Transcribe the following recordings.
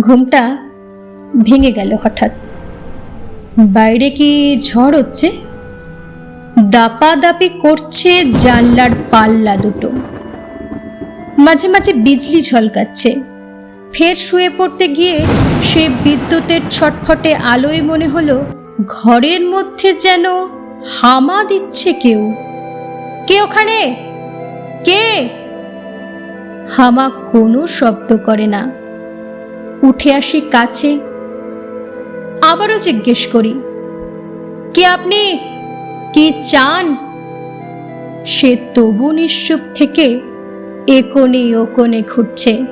ঘুমটা ভেঙে গেল হঠাৎ। বাইরে কি ঝড় হচ্ছে? দাপাদাপি করছে জানলার পাল্লা দুটো। মাঝে মাঝে বিজলি ঝলকাচ্ছে। ফের শুয়ে পড়তে গিয়ে সে বিদ্যুতের ছটফটে আলোয় মনে হলো, ঘরের মধ্যে যেন হামা দিচ্ছে কেউ। কে ওখানে? কে? হামা কোনো শব্দ করে না। উঠে আসি কাছে। আবারও জিজ্ঞেস করি, কে আপনি? কি চান? সে তবু নিশ্চুপ থেকে একোনে ওকোনে ঘুরছে।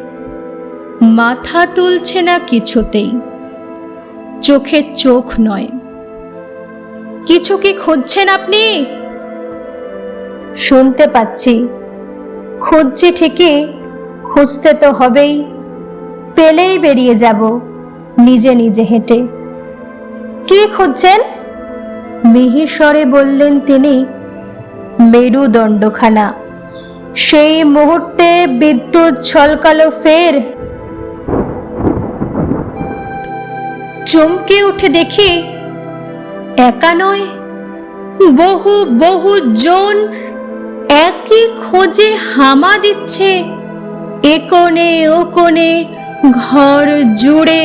মাথা তুলছে না কিছুতেই। চোখে চোখ নয়। কিছু কি খুঁজছেন আপনি? শুনতে পাচ্ছি। খুঁজছি ঠিকই, খুঁজতে তো হবেই। পেলেই বেরিয়ে যাব, নিজে নিজে হেঁটে। কি খুঁজছেন? মিহিস্বরে বললেন তিনি, মেরুদণ্ডখানা। সেই মুহূর্তে বিদ্যুৎ ছলকালো ফের। চমকে উঠে দেখি, একা নয়, বহু বহু জন একই খোঁজে হামা দিচ্ছে, এ কোণে ও কোণে ঘর জুড়ে